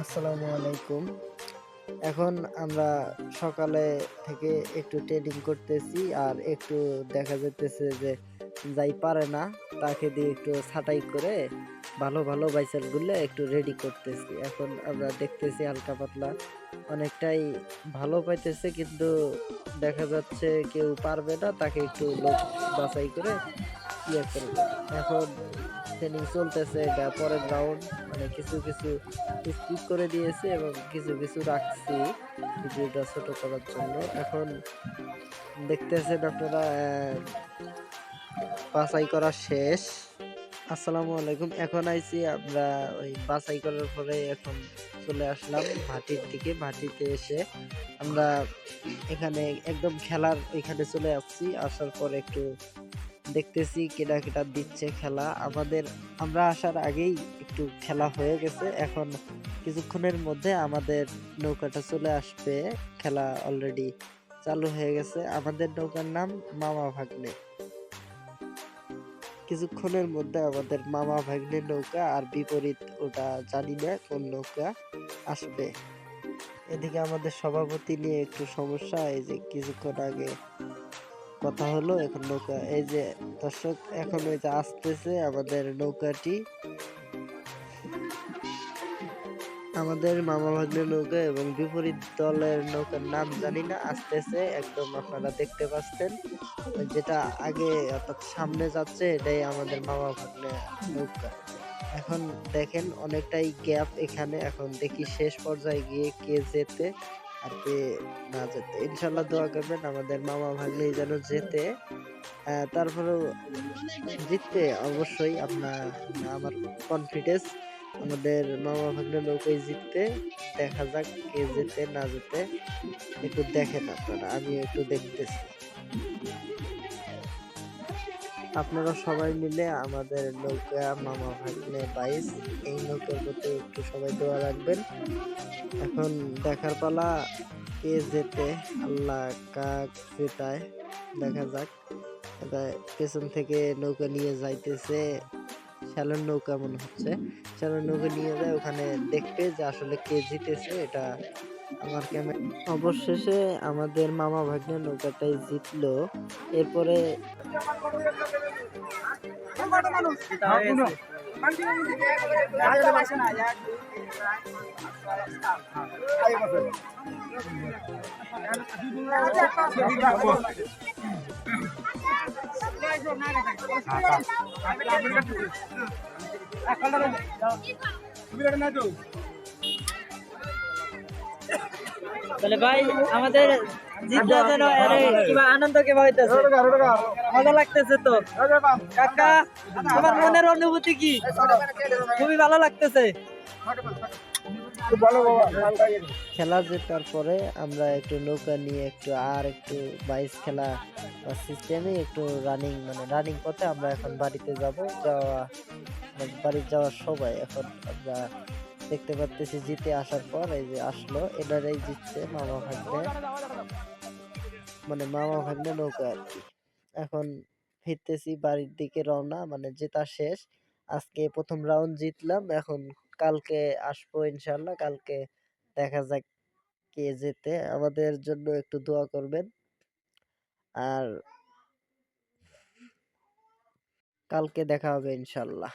আসসালামু আলাইকুম। এখন আমরা সকালে থেকে একটু ট্রেডিং করতেছি আর একটু দেখা যাইতেছে যে যাই পারে না, তাকে দিয়ে একটু ছাটাই করে ভালো ভালো বাইসারগুলো একটু রেডি করতেছি। এখন আমরা দেখতেছি হালকা পাতলা। অনেকটাই ভালো পাইতেছে কিন্তু দেখা যাচ্ছে কেউ পারবে না, তাকে একটু লোক বাছাই করে ইয়ে করবে। এখন ট্রেনিং চলতেছে, এটা পরের রাউন্ড মানে কিছু কিছু স্কিপ করে দিয়েছি এবং কিছু কিছু রাখছি ভিডিওটা ছোট করার জন্য। এখন দেখতেছেন আপনারা বাছাই করা শেষ। আসসালামু আলাইকুম। এখন আইছি আমরা ওই বাছাই করার পরে এখন চলে আসলাম ভাটির দিকে। ভাটিতে এসে আমরা এখানে একদম খেলার এখানে চলে আসছি। আসার পর একটু দেখতেছি কেটা কেটা দিচ্ছে খেলা। আমাদের, আমরা আসার আগেই একটু খেলা হয়ে গেছে। এখন কিছুক্ষণের মধ্যে আমাদের নৌকাটা চলে আসবে। খেলা অলরেডি চালু হয়ে গেছে। আমাদের নৌকার নাম মামা ভাগ্নে। কিছুক্ষণের মধ্যে আমাদের মামা ভাগ্নে নৌকা আর বিপরীত ওটা জানি না কোন নৌকা আসবে। এদিকে আমাদের সভাপতি নিয়ে একটু সমস্যা, এই যে কিছুক্ষণ আগে কথা হলো, এখন নৌকা, এই যে দর্শক, এখন ওই যে আসতেছে আমাদের নৌকাটি। আমাদের মামা ভাগ্নের নৌকা এবং বিপরীত দলের নৌকার নাম জানি না, আসতেছে, একদম আপনারা দেখতে পাচ্ছেন। যেটা আগে অর্থাৎ সামনে যাচ্ছে, এটাই আমাদের মামা ভাগ্নে নৌকা। এখন দেখেন, অনেকটাই গ্যাপ এখানে, এখন দেখি শেষ পর্যায়ে গিয়ে কে যেতে কে, না যেতে। ইনশাল্লাহ দোয়া করবেন আমাদের মামা ভাগ্নি যেন যেতে। তারপরে তারপরেও জিততে অবশ্যই আপনার আমার কনফিডেন্স আমাদের মামা ভাগ্নে নৌকায় জিততে। দেখা যাক কে যেতে, না যেতে। একটু দেখেন আপনারা আমি একটু দেখতেছি। আপনারা সবাই মিলে আমাদের নৌকা মামা ভাগ্নে বাইশ এই নৌকার প্রতি একটু সবাই দোয়া রাখবেন। এখন দেখার পালা কে যেতে, আল্লাহ কাক জেতায় দেখা যাক। পেছন থেকে নৌকা নিয়ে যাইতেছে শ্যালের নৌকা মনে হচ্ছে। শ্যালের নৌকা নিয়ে যায়, ওখানে দেখবে যে আসলে কে জিতেছে, এটা আমার ক্যামেরা অবশেষে আমাদের মামা ভাগ্নে নৌকাটাই জিতলো। এরপরে তাহলে ভাই, আমাদের অনুভূতি কি? খুবই ভালো লাগতেছে। খেলা জেতার পরে আমরা একটু নৌকা নিয়ে একটু আর একটু বাইশ খেলা সিস্টেমে একটু রানিং মানে রানিং পথে আমরা এখন বাড়িতে যাব। যাওয়া, বাড়ি যাওয়ার সময় এখন আমরা দেখতে পাচ্তেছি জিতে আসার পর এই যে আসলো, এনারাই জিতছে মামা ভাগ্নে। মানে মামা ভাগ্নে নৌকা আর কি। এখন ফিরতেছি বাড়ির দিকে রওনা মানে জেতা শেষ। আজকে প্রথম রাউন্ড জিতলাম, এখন কালকে আসব ইনশাল্লাহ কালকে দেখা যাক কে যেতে আমাদের জন্য একটু দোয়া করবেন। আর কালকে দেখা হবে ইনশাল্লাহ